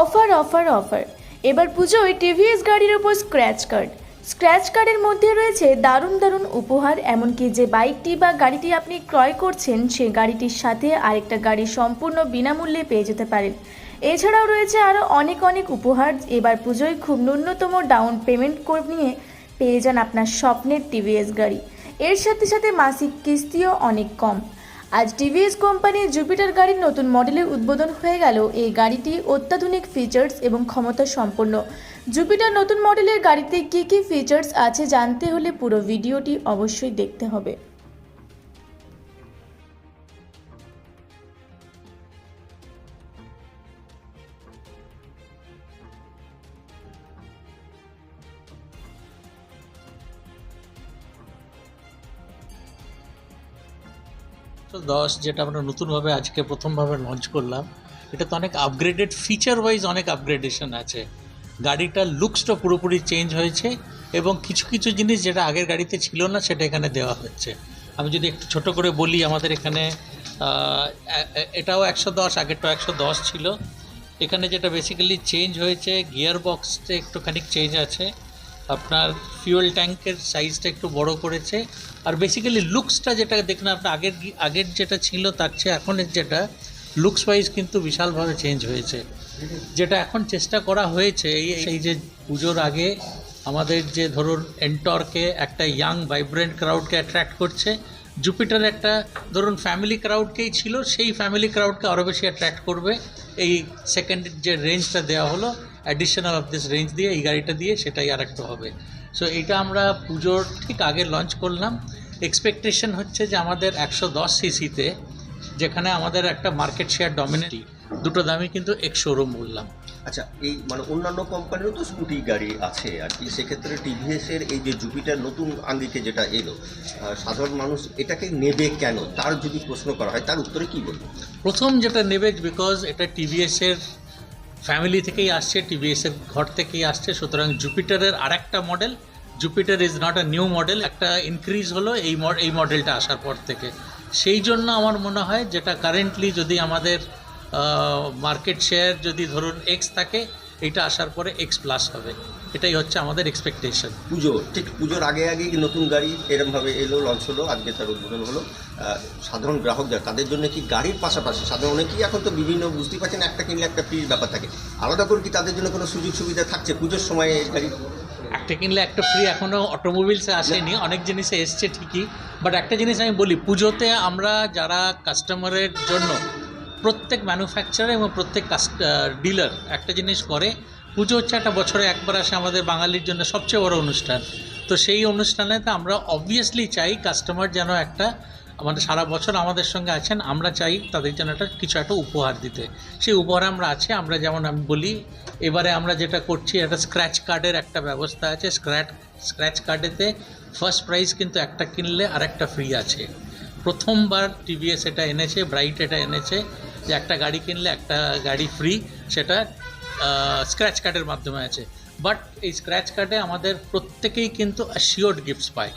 Offer offer offer. এবার পুজোয় TVS গাড়ির ওপর স্ক্র্যাচ কার্ড স্ক্র্যাচ কার্ডের মধ্যে রয়েছে দারুণ দারুণ উপহার, এমনকি যে বাইকটি বা গাড়িটি আপনি ক্রয় করছেন সেই গাড়িটির সাথে আরেকটা গাড়ি সম্পূর্ণ বিনামূল্যে পেয়ে যেতে পারেন। এছাড়াও রয়েছে আরও অনেক অনেক উপহার। এবার পুজোয় খুব ন্যূনতম ডাউন পেমেন্ট করে নিয়ে পেয়ে যান আপনার স্বপ্নের টিভিএস গাড়ি। এর সাথে সাথে মাসিক কিস্তিও অনেক কম। আজ টিভিএস কোম্পানির জুপিটার গাড়ির নতুন মডেলের উদ্বোধন হয়ে গেল। এই গাড়িটি অত্যাধুনিক ফিচার্স এবং ক্ষমতা সম্পন্ন। জুপিটার নতুন মডেলের গাড়িতে কী কী ফিচার্স আছে জানতে হলে পুরো ভিডিওটি অবশ্যই দেখতে হবে। দশ, যেটা আমরা নতুনভাবে আজকে প্রথমভাবে লঞ্চ করলাম এটা তো অনেক আপগ্রেডেড ফিচার ওয়াইজ অনেক আপগ্রেডেশন আছে। গাড়িটার লুকসটা পুরোপুরি চেঞ্জ হয়েছে এবং কিছু কিছু জিনিস যেটা আগের গাড়িতে ছিল না, সেটা এখানে দেওয়া হচ্ছে। আমি যদি একটু ছোট করে বলি, আমাদের এখানে এটাও একশো দশ, আগেরটাও একশো দশ ছিল। এখানে যেটা বেসিক্যালি চেঞ্জ হয়েছে গিয়ার বক্সটা একটুখানি চেঞ্জ আছে। আপনার ফিউয়েল ট্যাঙ্কের সাইজটা একটু বড় করেছে। আর বেসিক্যালি লুকসটা যেটা দেখলেন আপনার আগের আগের যেটা ছিল, তার চেয়ে এখনের যেটা লুকস ওয়াইজ কিন্তু বিশালভাবে চেঞ্জ হয়েছে। যেটা এখন চেষ্টা করা হয়েছে, এই এই যে পুজোর আগে আমাদের যে ধরুন এন্টরকে একটা ইয়াং ভাইব্রেন্ট ক্রাউডকে অ্যাট্রাক্ট করছে। জুপিটার একটা ধরুন ফ্যামিলি ক্রাউডকেই ছিল, সেই ফ্যামিলি ক্রাউডকে আরও বেশি অ্যাট্রাক্ট করবে। এই সেকেন্ড যে রেঞ্জটা দেওয়া হলো অ্যাডিশনাল অফ দিস রেঞ্জ দিয়ে এই গাড়িটা দিয়ে সেটাই আর একটা হবে। সো এটা আমরা পুজোর ঠিক আগে লঞ্চ করলাম। এক্সপেকটেশন হচ্ছে যে আমাদের একশো দশ সিসিতে যেখানে আমাদের একটা মার্কেট শেয়ার ডমিনেটি দুটো দামই কিন্তু এক শোরুম বললাম। আচ্ছা এই মানে অন্যান্য কোম্পানিরও তো স্কুটি গাড়ি আছে আর কি সেক্ষেত্রে টিভিএসের এই যে জুপিটার নতুন আঙ্গিকে যেটা এলো সাধারণ মানুষ এটাকে নেবে কেন? তার যদি প্রশ্ন করা হয় তার উত্তরে কি বলব? প্রথম যেটা নেবে বিকজ এটা টিভিএসের ফ্যামিলি থেকেই আসছে, টিভিএসের ঘর থেকেই আসছে। সুতরাং জুপিটারের আর একটা model, Jupiter is not a new model, একটা ইনক্রিজ হলো এই এই মডেলটা আসার পর থেকে। সেই জন্য আমার মনে হয় যেটা কারেন্টলি যদি আমাদের মার্কেট শেয়ার যদি ধরুন এক্স থাকে এটা আসার পরে এক্স প্লাস হবে। এটাই হচ্ছে আমাদের এক্সপেকটেশন পুজো ঠিক পুজোর আগে আগেই নতুন গাড়ি এরমভাবে এলো লঞ্চ হলো? আজকে তার উদ্বোধন হলো। সাধারণ গ্রাহকদের তাদের জন্য কি গাড়ির পাশাপাশি সাধারণ অনেকেই এখন তো বিভিন্ন বুঝতেই পারছেন একটা কিনলে একটা ফ্রির ব্যাপার থাকে। আলাদা করে কি তাদের জন্য কোনো সুযোগ সুবিধা থাকছে পুজোর সময় এই গাড়ি? একটা কিনলে একটা ফ্রি এখনও অটোমোবিলসে আসেনি। অনেক জিনিসে এসছে ঠিকই। বাট একটা জিনিস আমি বলি পুজোতে আমরা যারা কাস্টমারের জন্য প্রত্যেক ম্যানুফ্যাকচারার এবং প্রত্যেক ডিলার একটা জিনিস করে। পুজো হচ্ছে একটা বছরে একবার আসে আমাদের বাঙালির জন্য সবচেয়ে বড় অনুষ্ঠান। তো সেই অনুষ্ঠানেতে আমরা অবভিয়াসলি চাই কাস্টমার যেন একটা আমাদের সারা বছর আমাদের সঙ্গে আছেন, আমরা চাই তাদের জন্য একটা কিছু একটা উপহার দিতে। সেই উপহার আমরা আছে, আমরা যেমন আমি বলি, এবারে আমরা যেটা করছি, একটা স্ক্র্যাচ কার্ডের একটা ব্যবস্থা আছে। স্ক্র্যাচ স্ক্র্যাচ কার্ডেতে ফার্স্ট প্রাইজ কিন্তু একটা কিনলে আর একটা ফ্রি আছে। প্রথমবার টিভিএস এটা এনেছে ব্রাইট এটা এনেছে। যে একটা গাড়ি কিনলে একটা গাড়ি ফ্রি সেটা স্ক্র্যাচ কার্ডের মাধ্যমে আছে। বাট এই স্ক্র্যাচ কার্ডে আমাদের প্রত্যেকেই কিন্তু অ্যাসিওর্ড গিফটস পায়।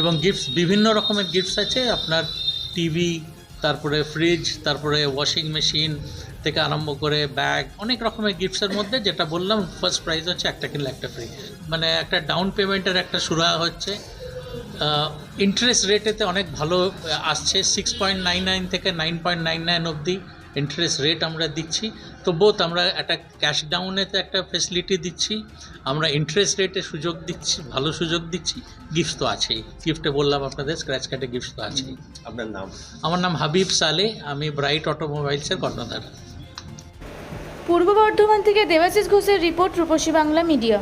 এবং গিফটস বিভিন্ন রকমের গিফটস আছে। আপনার টিভি তারপরে ফ্রিজ তারপরে ওয়াশিং মেশিন থেকে আরম্ভ করে ব্যাগ অনেক রকমের গিফটসের মধ্যে, যেটা বললাম ফার্স্ট প্রাইজ হচ্ছে একটা কিনলে একটা ফ্রি মানে একটা ডাউন পেমেন্টের একটা সুরা হচ্ছে ইন্টারেস্ট রেটেতে অনেক ভালো আসছে। সিক্স পয়েন্ট নাইন নাইন থেকে নাইন পয়েন্ট নাইন নাইন অবধি। ইন্টারেস্ট রেট আমরা দিচ্ছি তো বোথ আমরা একটা ক্যাশ ডাউনেতে একটা ফেসিলিটি দিচ্ছি আমরা ইন্টারেস্ট রেটে সুযোগ দিচ্ছি ভালো সুযোগ দিচ্ছি গিফট তো আছেই। গিফটে বললাম আপনাদের স্ক্র্যাচ কার্ডে গিফট তো আছেই। আপনার নাম? আমার নাম হাবিব সালে আমি ব্রাইট অটোমোবাইলসের কর্ণধার। পূর্ব বর্ধমান থেকে দেবাশিস ঘোষের রিপোর্ট রূপসী বাংলা মিডিয়া।